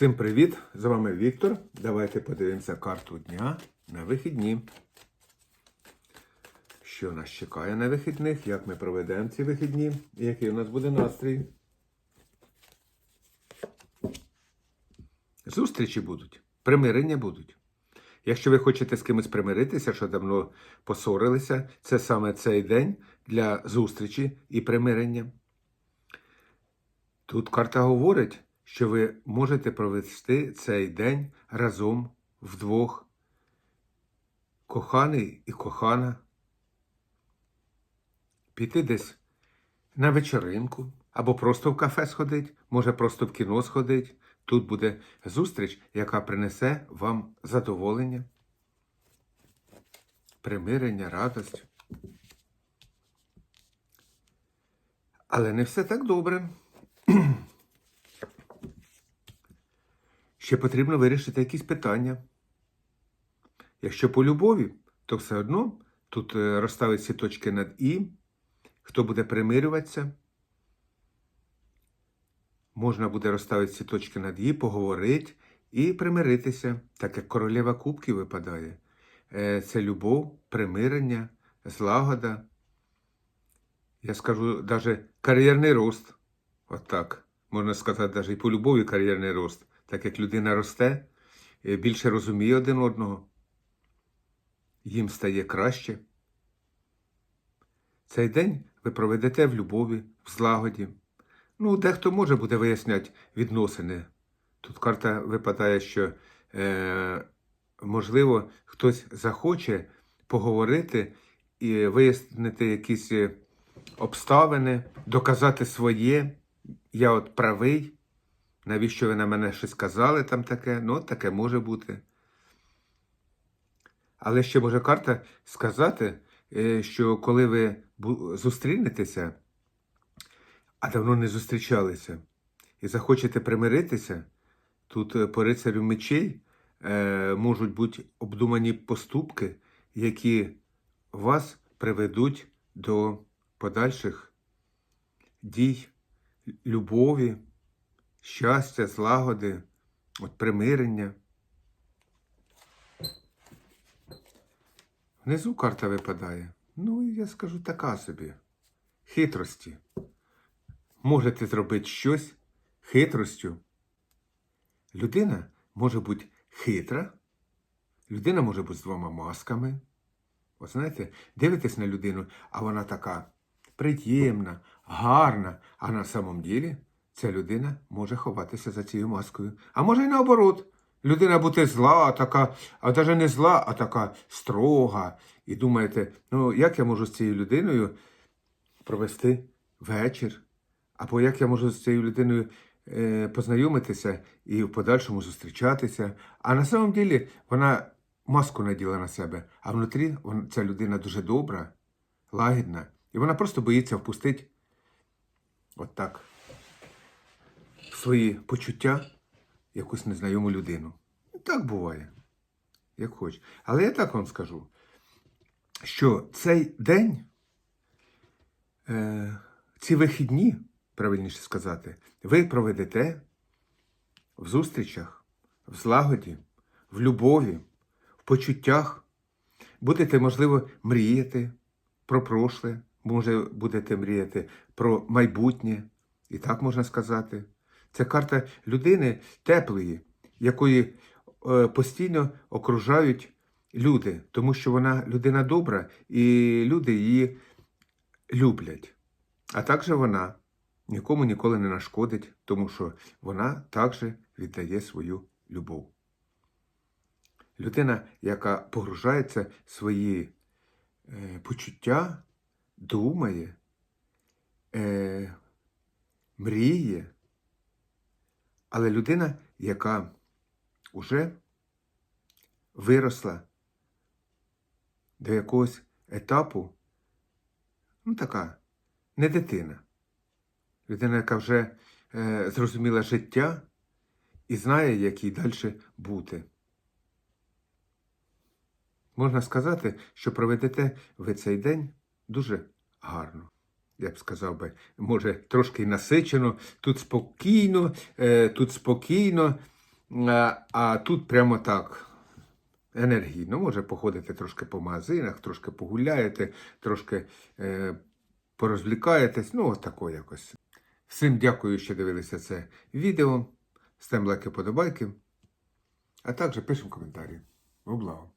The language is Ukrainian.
Всім привіт! З вами Віктор. Давайте подивимося карту дня на вихідні. Що нас чекає на вихідних, як ми проведемо ці вихідні і який у нас буде настрій. Зустрічі будуть, примирення будуть. Якщо ви хочете з кимось примиритися, що давно посорилися, це саме цей день для зустрічі і примирення. Тут карта говорить, що ви можете провести цей день разом вдвох. Коханий і кохана. Піти десь на вечеринку або просто в кафе сходить, може просто в кіно сходить. Тут буде зустріч, яка принесе вам задоволення, примирення, радость. Але не все так добре. Ще потрібно вирішити якісь питання. Якщо по любові, то все одно тут е, розставить всі точки над І, хто буде примирюватися. Можна буде розставити ці точки над І, поговорити і примиритися, так як королева кубків випадає. Е, Це любов, примирення, злагода. Я скажу навіть кар'єрний рост. От так. Можна сказати, навіть і по любові кар'єрний рост. Так як людина росте, е, більше розуміє один одного, їм стає краще. Цей день ви проведете в любові, в злагоді. Ну, дехто може буде виясняти відносини. Тут карта випадає, що, е, можливо, хтось захоче поговорити і вияснити якісь е, обставини, доказати своє. Я от правий. Навіщо ви на мене щось сказали там таке? Ну, таке може бути. Але ще може карта сказати, е, що коли ви зустрінетеся, а давно не зустрічалися, і захочете примиритися, тут е, по рицарю мечей е, можуть бути обдумані поступки, які вас приведуть до подальших дій, любові, щастя, злагоди, от примирення. Внизу карта випадає. Ну, я скажу така собі. Хитрості. Можете зробити щось хитростю. Людина може бути хитра, людина може бути з двома масками. От знаєте, дивитесь на людину, а вона така приємна, гарна, а на самом ділі ця людина може ховатися за цією маскою. А може й наоборот. Людина бути зла, така, а навіть не зла, а така строга. І думаєте, ну як я можу з цією людиною провести вечір? Або як я можу з цією людиною е, познайомитися і в подальшому зустрічатися? А на самом ділі вона маску наділа на себе, а внутрі вон- ця людина дуже добра, лагідна, і вона просто боїться впустити от так свої почуття якусь незнайому людину. Так буває, як хоч. Але я так вам скажу, що цей день, е, ці вихідні, правильніше сказати, ви проведете в зустрічах, в злагоді, в любові, в почуттях. Будете, можливо, мріяти про прошле, може, будете мріяти про майбутнє, і так можна сказати. Це карта людини теплої, якої е, постійно окружають люди, тому що вона людина добра, і люди її люблять. А також вона нікому ніколи не нашкодить, тому що вона також віддає свою любов. Людина, яка погружається в свої е, почуття, думає, е, мріє, але людина, яка вже виросла до якогось етапу, ну така, не дитина. Людина, яка вже е, зрозуміла життя і знає, як їй далі бути. Можна сказати, що проведете ви цей день дуже гарно. Я б сказав би, може, трошки насичено, тут спокійно, е, тут спокійно, А, а тут прямо так. Енергійно, може походити трошки по магазинах, трошки погуляєте, трошки е, порозвлікаєтесь, ну, от тако якось. Всім дякую, що дивилися це відео. Ставимо лайки, подобайки, а також пишемо коментарі. Облаго!